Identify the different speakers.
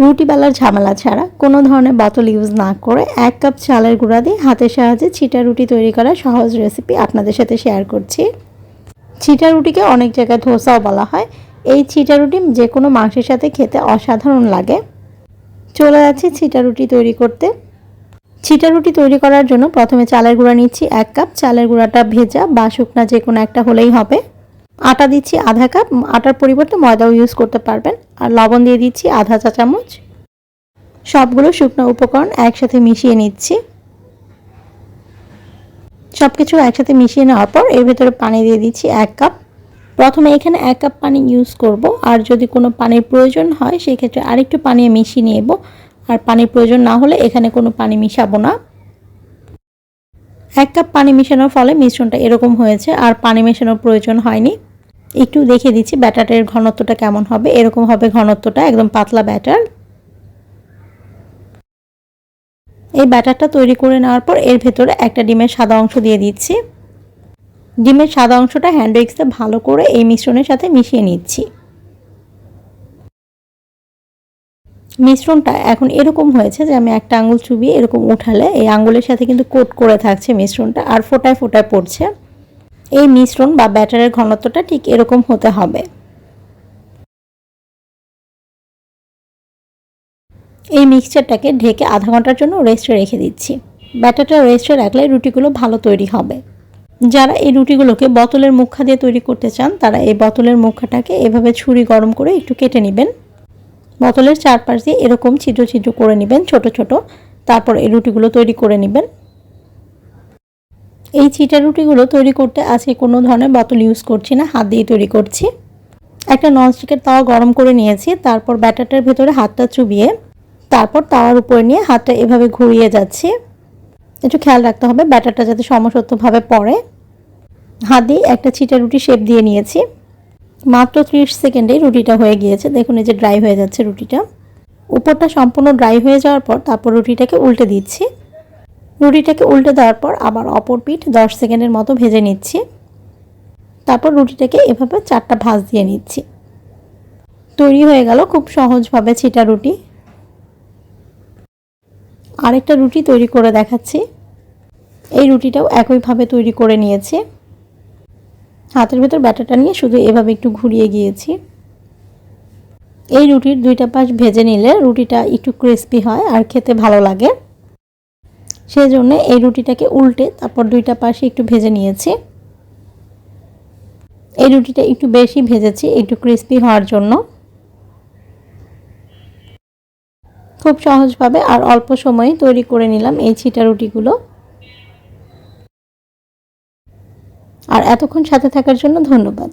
Speaker 1: রুটি বেলার ঝামেলা ছাড়া কোনো ধরনের বোতল ইউজ না করে এক কাপ চালের গুঁড়া দিয়ে হাতের সাহায্যে ছিটা রুটি তৈরি করার সহজ রেসিপি আপনাদের সাথে শেয়ার করছি। ছিটা রুটিকে অনেক জায়গায় ধোসাও বলা হয়। এই ছিটা রুটি যে কোনো মাংসের সাথে খেতে অসাধারণ লাগে। চলে যাচ্ছি ছিটা রুটি তৈরি করতে। ছিটা রুটি তৈরি করার জন্য প্রথমে চালের গুঁড়া নিচ্ছি এক কাপ চালের গুঁড়াটা ভেজা বা শুকনা যে কোনো একটা হলেই হবে। আটা দিচ্ছি আধা কাপ আটার পরিবর্তে ময়দাও ইউজ করতে পারবেন। আর লবণ দিয়ে দিচ্ছি আধা চা চামচ। সবগুলো শুকনো উপকরণ একসাথে মিশিয়ে নিচ্ছি। সব কিছু একসাথে মিশিয়ে নেওয়ার পর এর ভেতরে পানি দিয়ে দিচ্ছি এক কাপ। প্রথমে এখানে এক কাপ পানি ইউজ করব। আর যদি কোনো পানির প্রয়োজন হয়, সেক্ষেত্রে আরেকটু পানি মিশিয়ে নেব। আর পানির প্রয়োজন না হলে এখানে কোনো পানি মিশাবো না। এক কাপ পানি মেশানোর ফলে মিশ্রণটা এরকম হয়েছে। আর পানি মেশানোর প্রয়োজন হয়নি। একটু দেখিয়ে দিচ্ছি, ব্যাটারের ঘনত্বটা কেমন হবে? এরকম হবে ঘনত্বটা, একদম পাতলা ব্যাটার। এই ব্যাটারটা তৈরি করে নেওয়ার পর এর ভেতরে একটা ডিমের সাদা অংশ দিয়ে দিচ্ছি। ডিমের সাদা অংশটা হ্যান্ড উইক্সে ভালো করে এই মিশ্রণের সাথে মিশিয়ে নিচ্ছি। মিশ্রণটা এখন এরকম হয়েছে যে আমি একটা আঙুল চুবিয়ে এরকম উঠালে এই আঙুলের সাথে কিন্তু কোট করে থাকছে মিশ্রণটা, আর ফোটায় ফোটায় পড়ছে। এই মিশ্রণ বা ব্যাটারের ঘনত্বটা ঠিক এরকম হতে হবে। এই মিক্সচারটাকে ঢেকে আধা ঘণ্টার জন্য রেস্টে রেখে দিচ্ছি। ব্যাটারটা রেস্টে রাখলে রুটিগুলো ভালো তৈরি হবে। যারা এই রুটিগুলোকে বোতলের মুখা দিয়ে তৈরি করতে চান, তারা এই বোতলের মুখাটাকে এভাবে ছুরি গরম করে একটু কেটে নেবেন। বোতলের চারপাশ দিয়ে এরকম ছিদ্র ছিদ্র করে নেবেন, ছোট ছোট। তারপর এই রুটিগুলো তৈরি করে নেবেন। এই চিটা রুটিগুলো তৈরি করতে আজকে কোনো ধরনের বোতল ইউজ করছি না, হাত দিয়ে তৈরি করছি। একটা ননস্টিকের তাওয়া গরম করে নিয়েছি, তারপর ব্যাটারটার ভেতরে হাতটা চুবিয়ে, তারপর তাওয়ার উপরে নিয়ে হাতটা এভাবে ঘুরিয়ে যাচ্ছি। একটু খেয়াল রাখতে হবে, ব্যাটারটা যাতে সমসত্বভাবে পড়ে। হাত দিয়ে একটা চিটা রুটি শেপ দিয়ে নিয়েছি। মাত্র ত্রিশ সেকেন্ডেই রুটিটা হয়ে গিয়েছে, দেখুন এই যে ড্রাই হয়ে যাচ্ছে রুটিটা। উপরটা সম্পূর্ণ ড্রাই হয়ে যাওয়ার পর তারপর রুটিটাকে উল্টে দিচ্ছি। রুটিটাকে উল্টে দেওয়ার পর আবার অপর পিঠ দশ সেকেন্ডের মতো ভেজে নিচ্ছি। তারপর রুটিটাকে এভাবে চারটা ভাজ দিয়ে নিচ্ছি। তৈরি হয়ে গেল খুব সহজভাবে ছিটা রুটি। আরেকটা রুটি তৈরি করে দেখাচ্ছি। এই রুটিটাও একইভাবে তৈরি করে নিয়েছি। হাতের ভেতর ব্যাটারটা নিয়ে শুধু এভাবে একটু ঘুরিয়ে গিয়েছি। এই রুটির দুইটা পাশ ভেজে নিলে রুটিটা একটু ক্রিস্পি হয় আর খেতে ভালো লাগে। সেই জন্য এই রুটিটাকে উল্টে তারপর দুইটা পাশে একটু ভেজে নিয়েছি। এই রুটিটা একটু বেশি ভেজেছি, একটু ক্রিস্পি হওয়ার জন্য। খুব সহজভাবে আর অল্প সময়ে তৈরি করে নিলাম এই ছিটা রুটিগুলো। আর এতক্ষণ সাথে থাকার জন্য ধন্যবাদ।